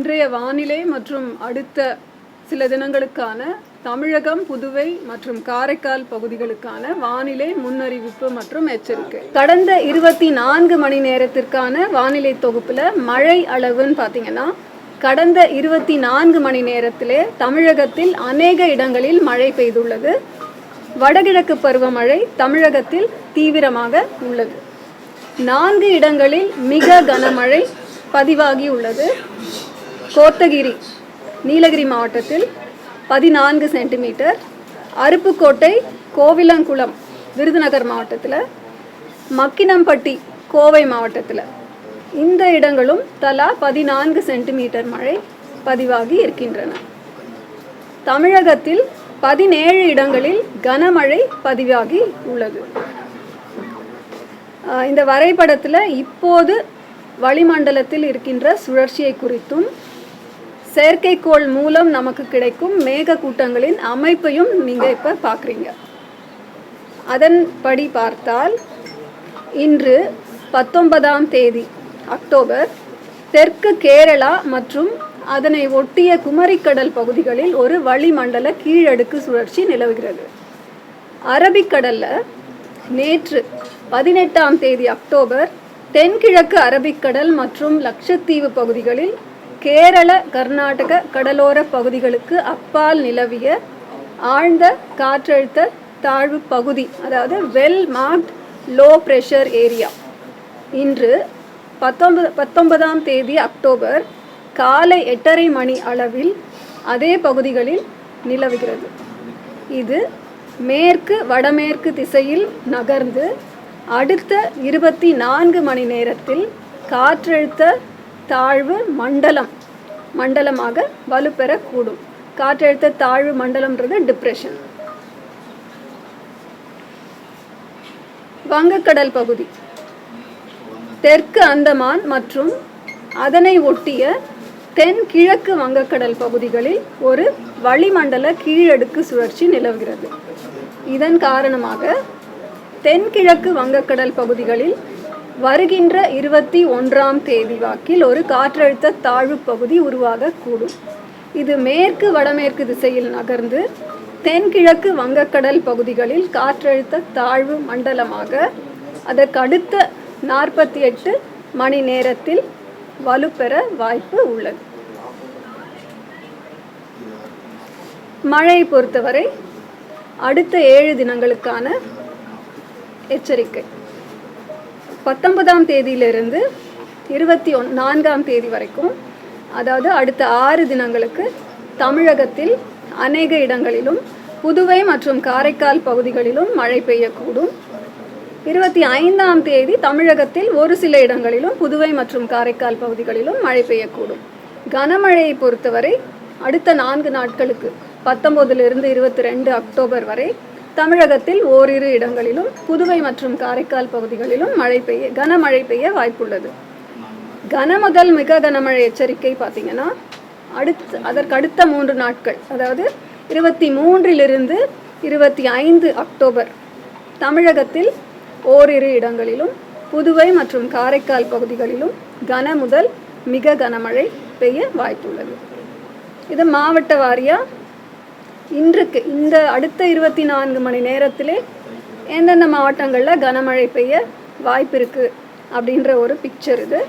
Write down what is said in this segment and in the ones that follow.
இன்றைய வானிலை மற்றும் அடுத்த சில தினங்களுக்கான தமிழகம் புதுவை மற்றும் காரைக்கால் பகுதிகளுக்கான வானிலை முன்னறிவிப்பு மற்றும் எச்சரிக்கை. கடந்த இருபத்தி நான்கு மணி நேரத்திற்கான வானிலை தொகுப்புல மழை அளவுன்னு பார்த்தீங்கன்னா கடந்த இருபத்தி நான்கு மணி நேரத்திலே தமிழகத்தில் அநேக இடங்களில் மழை பெய்துள்ளது. வடகிழக்கு பருவமழை தமிழகத்தில் தீவிரமாக உள்ளது. நான்கு இடங்களில் மிக கனமழை பதிவாகி உள்ளது. கோத்தகிரி நீலகிரி மாவட்டத்தில் பதினான்கு சென்டிமீட்டர் அருப்புக்கோட்டை கோவிலங்குளம் விருதுநகர் மாவட்டத்தில் மக்கினம்பட்டி கோவை மாவட்டத்தில். இந்த இடங்களும் தலா பதினான்கு சென்டிமீட்டர் மழை பதிவாகி இருக்கின்றன. தமிழகத்தில் பதினேழு இடங்களில் கனமழை பதிவாகி உள்ளது. இந்த வரைபடத்தில் இப்போது வளிமண்டலத்தில் இருக்கின்ற சுழற்சியை குறித்தும் செயற்கைக்கோள் மூலம் நமக்கு கிடைக்கும் மேகக்கூட்டங்களின் அமைப்பையும் நீங்கள் இப்போ பார்க்குறீங்க அதன்படி பார்த்தால் இன்று பத்தொன்பதாம் தேதி அக்டோபர் தெற்கு கேரளா மற்றும் அதனை ஒட்டிய குமரிக்கடல் பகுதிகளில் ஒரு வளிமண்டல கீழடுக்கு சுழற்சி நிலவுகிறது. அரபிக்கடல்ல நேற்று பதினெட்டாம் தேதி அக்டோபர் தென்கிழக்கு அரபிக்கடல் மற்றும் லட்சத்தீவு பகுதிகளில் கேரள கர்நாடக கடலோர பகுதிகளுக்கு அப்பால் நிலவிய ஆழ்ந்த காற்றழுத்த தாழ்வு பகுதி அதாவது well marked low pressure area. இன்று பத்தொன்பது பத்தொன்பதாம் தேதி அக்டோபர் காலை எட்டரை மணி அளவில் அதே பகுதிகளில் நிலவுகிறது. இது மேற்கு வடமேற்கு திசையில் நகர்ந்து அடுத்த இருபத்தி நான்கு மணி நேரத்தில் காற்றழுத்த தாழ்வு மண்டலம் மண்டலமாக வலுப்பெறக்கூடும். காற்றழுத்த தாழ்வு மண்டலம்ன்றது டிப்ரெஷன் வங்கக்கடல் பகுதி. தெற்கு அந்தமான் மற்றும் அதனை ஒட்டிய தென் கிழக்கு வங்கக்கடல் பகுதிகளில் ஒரு வளிமண்டல கீழடுக்கு சுழற்சி நிலவுகிறது. இதன் காரணமாக தென்கிழக்கு வங்கக்கடல் பகுதிகளில் வருகின்ற இருபத்தி ஒன்றாம் தேதி வாக்கில் ஒரு காற்றழுத்த தாழ்வு பகுதி உருவாகக்கூடும். இது மேற்கு வடமேற்கு திசையில் நகர்ந்து தென்கிழக்கு வங்கக்கடல் பகுதிகளில் காற்றழுத்த தாழ்வு மண்டலமாக அதற்கு அடுத்த நாற்பத்தி எட்டு மணி நேரத்தில் வலுப்பெற வாய்ப்பு உள்ளது. மழையை பொறுத்தவரை அடுத்த ஏழு தினங்களுக்கான எச்சரிக்கை. பத்தொன்பதாம் தேதியிலிருந்து இருபத்தி ஒன் நான்காம் தேதி வரைக்கும் அதாவது அடுத்த ஆறு தினங்களுக்கு தமிழகத்தில் அநேக இடங்களிலும் புதுவை மற்றும் காரைக்கால் பகுதிகளிலும் மழை பெய்யக்கூடும். இருபத்தி ஐந்தாம் தேதி தமிழகத்தில் ஒரு சில இடங்களிலும் புதுவை மற்றும் காரைக்கால் பகுதிகளிலும் மழை பெய்யக்கூடும். கனமழையை பொறுத்தவரை அடுத்த நான்கு நாட்களுக்கு பத்தொம்போதிலிருந்து இருபத்தி ரெண்டு அக்டோபர் வரை தமிழகத்தில் ஓரிரு இடங்களிலும் புதுவை மற்றும் காரைக்கால் பகுதிகளிலும் மழை பெய்ய கனமழை பெய்ய வாய்ப்புள்ளது. கன முதல் மிக கனமழை எச்சரிக்கை பார்த்தீங்கன்னா அடுத்து அதற்கு அடுத்த மூன்று நாட்கள் அதாவது இருபத்தி மூன்றிலிருந்து இருபத்தி ஐந்து அக்டோபர் தமிழகத்தில் ஓரிரு இடங்களிலும் புதுவை மற்றும் காரைக்கால் பகுதிகளிலும் கன முதல் மிக கனமழை பெய்ய வாய்ப்புள்ளது. இது மாவட்ட வாரியாக இன்றைக்கு இந்த அடுத்த இருபத்தி நான்கு மணி நேரத்திலே எந்தெந்த மாவட்டங்களில் கனமழை பெய்ய வாய்ப்பு இருக்குது அப்படின்ற ஒரு பிக்சர் இது.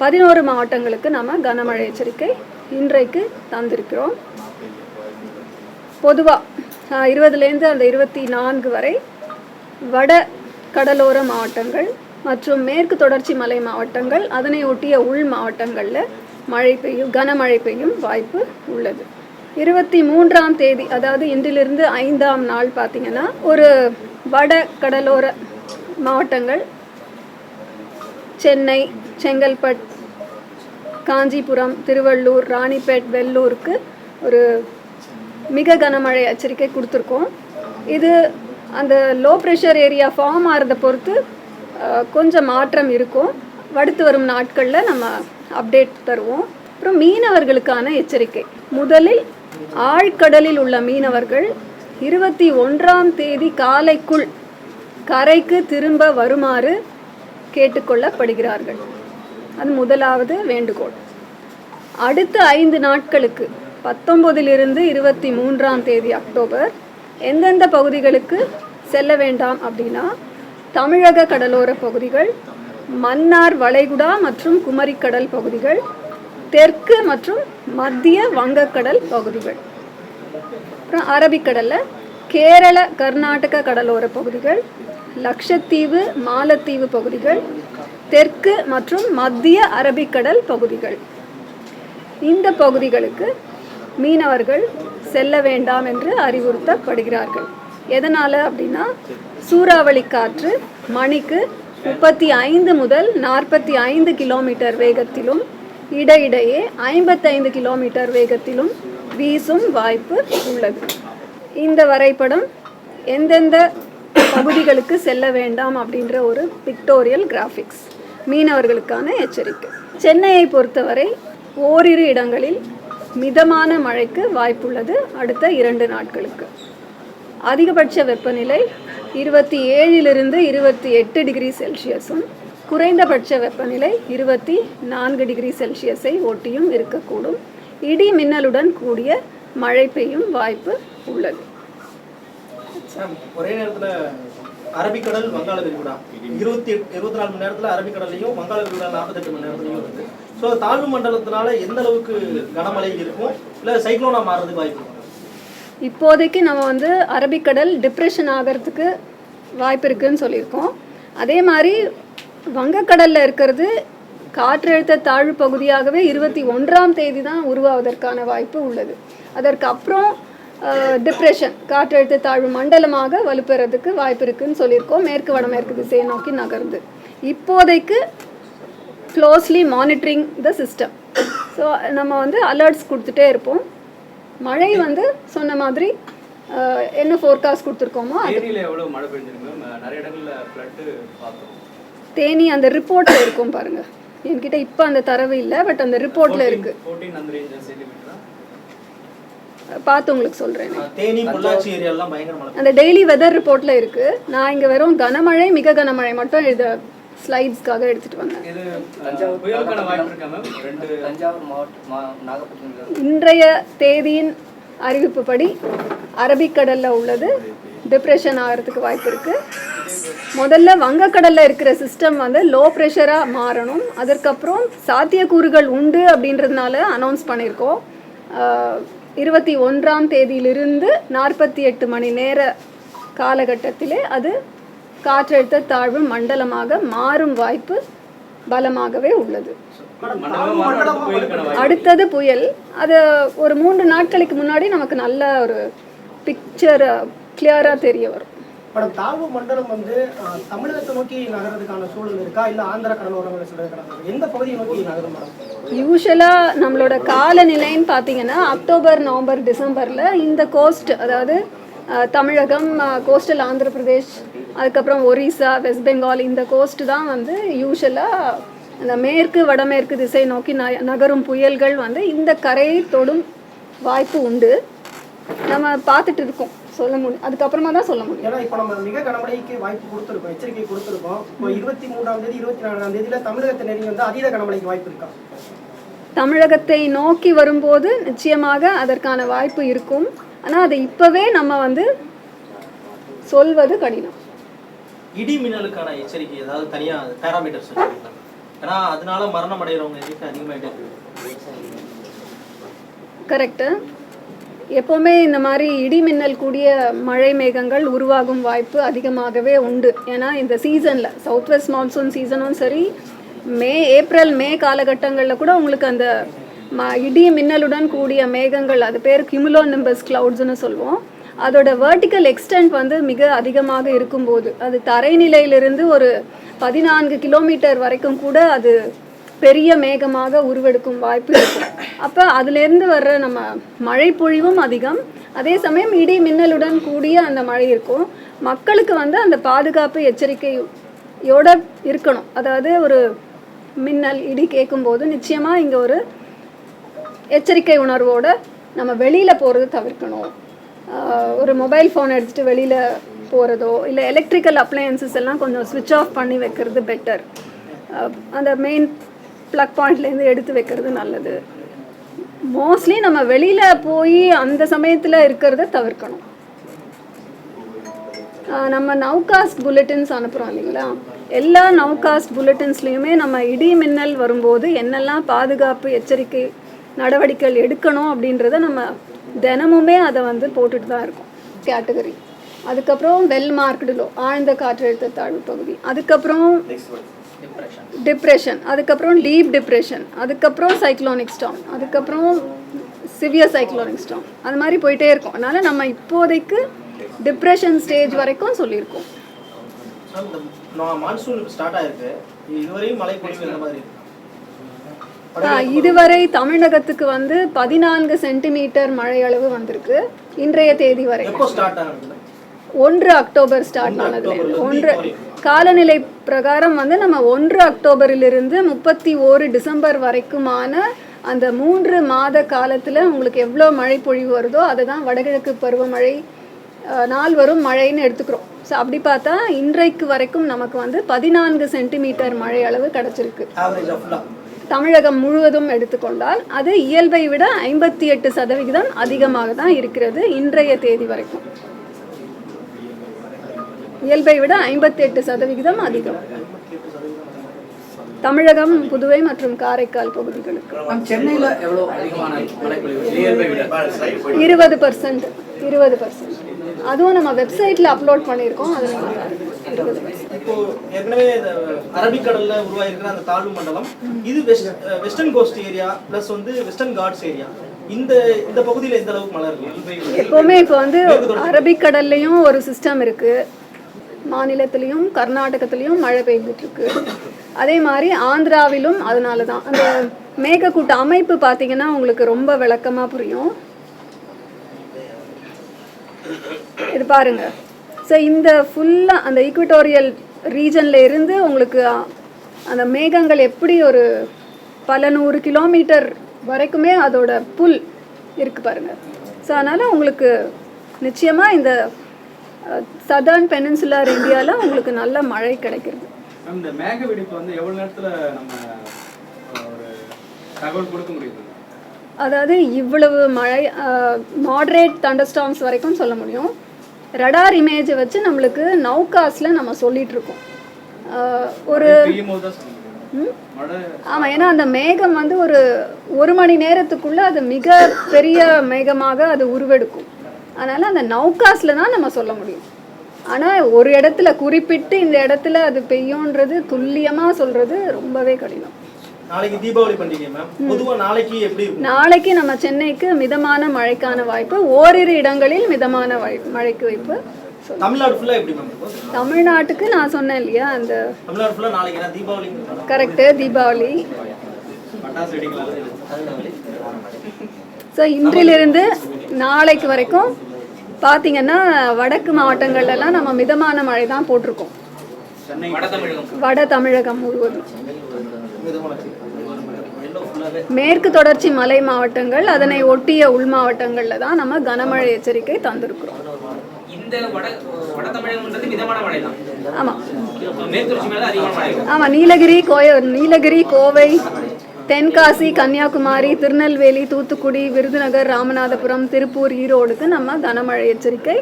பதினோரு மாவட்டங்களுக்கு நம்ம கனமழை எச்சரிக்கை இன்றைக்கு தந்திருக்கிறோம். பொதுவாக இருபதுலேருந்து அந்த இருபத்தி நான்கு வரை வட கடலோர மாவட்டங்கள் மற்றும் மேற்கு தொடர்ச்சி மலை மாவட்டங்கள் அதனை ஒட்டிய உள் மாவட்டங்களில் மழை பெய்யும் கனமழை பெய்யும் வாய்ப்பு உள்ளது. இருபத்தி மூன்றாம் தேதி அதாவது இன்றிலிருந்து ஐந்தாம் நாள் பார்த்தீங்கன்னா ஒரு வட கடலோர மாவட்டங்கள் சென்னை செங்கல்பட் காஞ்சிபுரம் திருவள்ளூர் ராணிப்பேட் வெள்ளூருக்கு ஒரு மிக கனமழை எச்சரிக்கை கொடுத்துருக்கோம். இது அந்த லோ ப்ரெஷர் ஏரியா ஃபார்ம் ஆகிறத பொறுத்து கொஞ்சம் மாற்றம் இருக்கும். அடுத்து வரும் நாட்களில் நம்ம அப்டேட் தருவோம். அப்புறம் மீனவர்களுக்கான எச்சரிக்கை. முதலில் ஆழ்கடலில் உள்ள மீனவர்கள் இருபத்தி ஒன்றாம் தேதி காலைக்குள் கரைக்கு திரும்ப வருமாறு கேட்டுக்கொள்ளப்படுகிறார்கள். அது முதலாவது வேண்டுகோள். அடுத்த ஐந்து நாட்களுக்கு பத்தொம்போதிலிருந்து இருபத்தி மூன்றாம் தேதி அக்டோபர் எந்தெந்த பகுதிகளுக்கு செல்ல வேண்டாம் அப்படின்னா தமிழக கடலோர பகுதிகள் மன்னார் வளைகுடா மற்றும் குமரிக்கடல் பகுதிகள் தெற்கு மற்றும் மத்திய வங்கக்கடல் பகுதிகள். அப்புறம் அரபிக்கடலில் கேரள கர்நாடக கடலோர பகுதிகள் லக்ஷத்தீவு மாலத்தீவு பகுதிகள் தெற்கு மற்றும் மத்திய அரபிக்கடல் பகுதிகள். இந்த பகுதிகளுக்கு மீனவர்கள் செல்ல வேண்டாம் என்று அறிவுறுத்தப்படுகிறார்கள். எதனால் அப்படின்னா சூறாவளி காற்று மணிக்கு முப்பத்தி ஐந்து முதல் நாற்பத்தி ஐந்து கிலோமீட்டர் வேகத்திலும் இடையிடையே ஐம்பத்தைந்து கிலோமீட்டர் வேகத்திலும் வீசும் வாய்ப்பு உள்ளது. இந்த வரைபடம் எந்தெந்த பகுதிகளுக்கு செல்ல வேண்டாம் அப்படின்ற ஒரு பிக்டோரியல் கிராஃபிக்ஸ் மீனவர்களுக்கான எச்சரிக்கை. சென்னையை பொறுத்தவரை ஓரிரு இடங்களில் மிதமான மழைக்கு வாய்ப்புள்ளது அடுத்த இரண்டு நாட்களுக்கு. அதிகபட்ச வெப்பநிலை இருபத்தி ஏழிலிருந்து இருபத்தி எட்டு டிகிரி செல்சியஸும் குறைந்தபட்ச வெப்பநிலை இருபத்தி நான்கு டிகிரி செல்சியஸை ஒட்டியும் இருக்கக்கூடும். இடி மின்னலுடன் கூடிய மழை பெய்யும் வாய்ப்பு உள்ளது. ஒரே நேரத்துல அரபிக்கடல் வங்காள விரிகுடா இருபத்தி இருபத்தி நாலு மணி நேரத்துல அரபிக்கடல்லையும் வங்காள விரிகுடா நாற்பத்தெட்டு மணி நேரத்துலையும் இருக்கு ஸோ தாழ்வு மண்டலத்தினால எந்த அளவுக்கு கனமழை இருக்கும்? இல்ல சைக்ளோனா மாறுறதுக்கு வாய்ப்பு? இப்போதைக்கு நம்ம வந்து அரபிக்கடல் டிப்ரெஷன் ஆகிறதுக்கு வாய்ப்பு இருக்குன்னு சொல்லியிருக்கோம். அதே மாதிரி வங்கக்கடலில் இருக்கிறது காற்றழுத்த தாழ்வு பகுதியாகவே இருபத்தி ஒன்றாம் தேதி தான் உருவாவதற்கான வாய்ப்பு உள்ளது. அதற்கு அப்புறம் டிப்ரெஷன் காற்றழுத்த தாழ்வு மண்டலமாக வலுப்பெறதுக்கு வாய்ப்பு இருக்குன்னு சொல்லியிருக்கோம். மேற்கு வடமேற்கு திசையை நோக்கி நகர்ந்து. இப்போதைக்கு closely monitoring the system so நம்ம வந்து அலர்ட்ஸ் கொடுத்துட்டே இருப்போம். மழை வந்து சொன்ன மாதிரி என்ன ஃபோர்காஸ்ட் கொடுத்துருக்கோமோ அது. மழை நிறைய இடங்கள்ல ஃப்ளட்டு பார்த்தோம். தேனி அந்த ரிப்போர்ட்டில் இருக்கும் பாருங்க. என்கிட்ட இப்போ அந்த தரவு இல்லை பட் அந்த ரிப்போர்ட்டில் இருக்கு. ஃபோர்டீன் அந்த ரேஞ்ச் சென்டிமீட்டரா பார்த்து உங்களுக்கு சொல்கிறேன் அந்த டெய்லி வெதர் ரிப்போர்ட்டில் இருக்கு. நான் இங்கே வெறும் கனமழை மிக கனமழை மட்டும் இதை ஸ்லைட்ஸ்க்காக எடுத்துகிட்டு வந்தேன் இன்றைய தேதியின் அறிவிப்புப்படி அரபிக்கடலில் உள்ளது. டிப்ரெஷன் ஆகிறதுக்கு வாய்ப்பு இருக்குது முதல்ல வங்கக்கடலில் இருக்கிற சிஸ்டம் வந்து லோ ப்ரெஷராக மாறணும். அதற்கப்புறம் சாத்தியக்கூறுகள் உண்டு அப்படின்றதுனால அனௌன்ஸ் பண்ணியிருக்கோம் இருபத்தி ஒன்றாம் தேதியிலிருந்து நாற்பத்தி எட்டு மணி நேர காலகட்டத்திலே அது காற்றழுத்த தாழ்வு மண்டலமாக மாறும் வாய்ப்பு பலமாகவே உள்ளது. அடுத்தது புயல். அது ஒரு மூன்று நாட்களுக்கு முன்னாடி நமக்கு நல்ல ஒரு பிக்சர் கிளியராக தெரிய வரும். மேடம் தாழ்வு மண்டலம் வந்து தமிழகத்தை நோக்கி நகர்றதுக்கான சூழல் இருக்கா? இல்ல ஆந்திர கடலோரங்களை சொல்றதுக்கான எந்த பகுதியை நோக்கி நகரும் மேடம் யூஸ்வலாக நம்மளோட காலநிலைன்னு பார்த்தீங்கன்னா அக்டோபர் நவம்பர் டிசம்பரில் இந்த கோஸ்ட் அதாவது தமிழகம் கோஸ்டல் ஆந்திர பிரதேஷ் அதுக்கப்புறம் ஒரிசா வெஸ்ட் பெங்கால் இந்த கோஸ்ட் தான் வந்து யூஸ்வலாக அந்த மேற்கு வடமேற்கு திசை நோக்கி ந நகரும் புயல்கள் வந்து இந்த கரையை தொடும் வாய்ப்பு உண்டு. நம்ம பார்த்துட்டு இருக்கோம். சொல்ல முடியும். அதுக்கப்புறமா தான் சொல்ல முடியும். ஏன்னா இப்போ நம்ம மிக கனமழைக்கு வாய்ப்பு கொடுத்துருக்கோம் எச்சரிக்கை கொடுத்துருக்கோம். இப்போ இருபத்தி மூன்றாம் தேதி இருபத்தி நான்காம் தேதியில தமிழகத்தை நெருங்கி வந்து அதீத கனமழைக்கு வாய்ப்பு இருக்கா? தமிழகத்தை நோக்கி வரும்போது நிச்சயமாக அதற்கான வாய்ப்பு இருக்கும். ஆனால் அதை இப்போவே நம்ம வந்து சொல்வது கடினம். இடி மின்னலுக்கான எச்சரிக்கை ஏதாவது தனியா பேராமீட்டர்ஸ் ஏன்னா அதனால மரணம் அடைகிறவங்க இருக்கு. கரெக்டு எப்போவுமே இந்த மாதிரி இடி மின்னல் கூடிய மழை மேகங்கள் உருவாகும் வாய்ப்பு அதிகமாகவே உண்டு. ஏன்னா இந்த சீசனில் சவுத் வெஸ்ட் மான்சூன் சீசனும் சரி மே ஏப்ரல் மே காலகட்டங்களில் கூட உங்களுக்கு அந்த ம இடி மின்னலுடன் கூடிய மேகங்கள் அது பேர் கிமுலோ நிம்பஸ் கிளவுட்ஸ்னு சொல்லுவோம். அதோட வேர்டிக்கல் எக்ஸ்டென்ட் வந்து மிக அதிகமாக இருக்கும்போது அது தரைநிலையிலிருந்து ஒரு பதினான்கு கிலோமீட்டர் வரைக்கும் கூட அது பெரிய மேகமாக உருவெடுக்கும் வாய்ப்பு இருக்கும் அப்போ அதுலேருந்து வர்ற நம்ம மழை பொழிவும் அதிகம். அதே சமயம் இடி மின்னலுடன் கூடிய அந்த மழை இருக்கும். மக்களுக்கு வந்து அந்த பாதுகாப்பு எச்சரிக்கையோட இருக்கணும். அதாவது ஒரு மின்னல் இடி கேட்கும்போது நிச்சயமாக இங்கே ஒரு எச்சரிக்கை உணர்வோடு நம்ம வெளியில் போகிறது தவிர்க்கணும். ஒரு மொபைல் ஃபோன் எடுத்துகிட்டு வெளியில் போகிறதோ இல்லை எலக்ட்ரிக்கல் அப்ளையன்சஸ் எல்லாம் கொஞ்சம் ஸ்விட்ச் ஆஃப் பண்ணி வைக்கிறது பெட்டர் அந்த மெயின் ப்ளக் பாயிண்ட்லேருந்து எடுத்து வைக்கிறது நல்லது. மோஸ்ட்லி நம்ம வெளியில் போய் அந்த சமயத்தில் இருக்கிறத தவிர்க்கணும். நம்ம நவ்காஸ்ட் புல்லட்டின்ஸ் அனுப்புகிறோம் இல்லைங்களா? எல்லா நவ்காஸ்ட் புல்லட்டின்ஸ்லேயுமே நம்ம இடி மின்னல் வரும்போது என்னெல்லாம் பாதுகாப்பு எச்சரிக்கை நடவடிக்கைகள் எடுக்கணும் அப்படின்றத நம்ம தினமுமே அதை வந்து போட்டுட்டு தான் இருக்கோம். கேட்டகரி அதுக்கப்புறம் வெல் மார்க்டுலோ ஆழ்ந்த காற்றழுத்த தாழ்வு பகுதி. அதுக்கப்புறம் டிப்ரெஷன் அதுக்கப்புறம் டீப் டிப்ரெஷன் அதுக்கப்புறம் சைக்ளோனிக் ஸ்டாம் அதுக்கப்புறம் சிவியர் சைக்ளோனிக் ஸ்டாம் அது மாதிரி போயிட்டே இருக்கும். அதனால நம்ம இப்போதைக்கு டிப்ரெஷன் ஸ்டேஜ் வரைக்கும் சொல்லியிருக்கோம். இதுவரை தமிழகத்துக்கு வந்து பதினான்கு சென்டிமீட்டர் மழை அளவு வந்திருக்கு. இன்றைய தேதி வரை. ஒன்று அக்டோபர் ஸ்டார்ட் இருந்து ஒன்று காலநிலை பிரகாரம் வந்து நம்ம ஒன்று அக்டோபரிலிருந்து முப்பத்தி ஓரு டிசம்பர் வரைக்குமான அந்த மூன்று மாத காலத்தில் உங்களுக்கு எவ்வளோ மழை பொழிவு வருதோ அதை தான் வடகிழக்கு பருவமழை நாள் வரும் மழைன்னு எடுத்துக்கிறோம். ஸோ அப்படி பார்த்தா இன்றைக்கு வரைக்கும் நமக்கு வந்து பதினான்கு சென்டிமீட்டர் மழை அளவு கிடச்சிருக்கு. தமிழகம் முழுவதும் எடுத்துக்கொண்டால் அது இயல்பை விட ஐம்பத்தி எட்டு சதவிகிதம் அதிகமாக தான் இருக்கிறது இன்றைய தேதி வரைக்கும். இயல்பை விட ஐம்பத்தி எட்டு சதவிகிதம் அதிகம். தமிழகம் புதுவை மற்றும் காரைக்கால் பகுதிகளுக்கு. இருபது பர்சன்ட் இருபது பர்சன்ட் அதுவும் நம்ம வெப்சைட்டில் அப்லோட் பண்ணியிருக்கோம் அது ஏற்கனவே அரபிக்கடல்ல உருவாயிருக்கிற அந்த தாழ்வு மண்டலம் இது west western coast area plus வந்து வெஸ்டர்ன் காட்ஸ் ஏரியா இந்த இந்த பகுதியில் எந்த அளவுக்கு மழை இருக்கு? எப்போவுமே இப்போ வந்து அரபிக்கடல்லையும் ஒரு சிஸ்டம் இருக்கு. மாநிலத்திலையும் கர்நாடகத்திலையும் மழை பெய்துட்டுருக்கு. அதே மாதிரி ஆந்திராவிலும் அதனால தான் அந்த மேகக்கூட்ட அமைப்பு பார்த்தீங்கன்னா உங்களுக்கு ரொம்ப விளக்கமாக புரியும். இது பாருங்க. ஸோ இந்த ஃபுல்லாக அந்த ஈக்குவட்டோரியல் ரீஜனில் இருந்து உங்களுக்கு அந்த மேகங்கள் எப்படி ஒரு பல நூறு கிலோமீட்டர் வரைக்குமே அதோட புல் இருக்கு பாருங்க. ஸோ அதனால் உங்களுக்கு நிச்சயமாக இந்த சதர்ன் பெனின்சுலர் இந்தியாவில் உங்களுக்கு நல்ல மழை கிடைக்கிறது. இந்த மேக வெடிப்பு வந்து எவ்வளவு நேரத்துல நம்ம ஒரு தகவல் கொடுக்க முடியுது? அதாவது இவ்வளவு மழை மாட்ரேட் தண்டர்ஸ்டாம்ஸ் வரைக்கும் சொல்ல முடியும். ரடார் இமேஜை வச்சு நம்மளுக்கு நௌகாஸில் நம்ம இருக்கோம் ஆஹ் ஒரு ஆமாம் ஏன்னா அந்த மேகம் வந்து ஒரு ஒரு மணி நேரத்துக்குள்ளே அது மிக பெரிய மேகமாக அது உருவெடுக்கும். அதனால் அந்த நௌகாஸில் தான் நம்ம சொல்ல முடியும். ஆனால் ஒரு இடத்துல குறிப்பிட்டு இந்த இடத்துல அது பெய்யும்ன்றது துல்லியமாக சொல்கிறது ரொம்பவே கடினம். நாளைக்கு தீபாவளி பண்டிகை மேம். பொதுவா நாளைக்கு எப்படி இருக்கும்? நாளைக்கு நம்ம சென்னைக்கு மிதமான மழைக்கான வாய்ப்பு ஓரிரு இடங்களில் மிதமான மழை மழைக்கு வாய்ப்பு. தமிழ்நாடு ஃபுல்லா எப்படி மேம் தமிழ்நாட்டுக்கு நான் சொன்னேன் இல்லையா அந்த தமிழ்நாடு ஃபுல்லா நாளைக்கு தீபாவளி கரெக்டு தீபாவளி. ஸோ இன்றிலிருந்து நாளைக்கு வரைக்கும் பார்த்தீங்கன்னா வடக்கு மாவட்டங்கள்லாம் நம்ம மிதமான மழை தான் போட்டிருக்கோம் வட தமிழகம். முழுவதும். மேற்கு தொடர்ச்சி மலை மாவட்டங்கள் அதனை ஒட்டிய உள் மாவட்டங்களில் தான் நம்ம கனமழை எச்சரிக்கை தந்திருக்கிறோம். ஆமாம் ஆமாம் நீலகிரி கோய நீலகிரி கோவை தென்காசி கன்னியாகுமரி திருநெல்வேலி தூத்துக்குடி விருதுநகர் ராமநாதபுரம் திருப்பூர் ஈரோடுக்கு நம்ம கனமழை எச்சரிக்கை.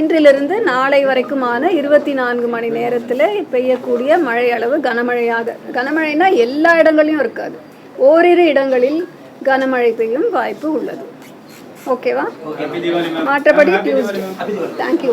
இன்றிலிருந்து நாளை வரைக்குமான இருபத்தி நான்கு மணி நேரத்தில் பெய்யக்கூடிய மழை அளவு கனமழையாக கனமழைனா எல்லா இடங்களையும் இருக்காது. ஓரிரு இடங்களில் கனமழை பெய்யும் வாய்ப்பு உள்ளது. ஓகேவா? மாற்றப்படி டியூஸ்டே தேங்க்யூ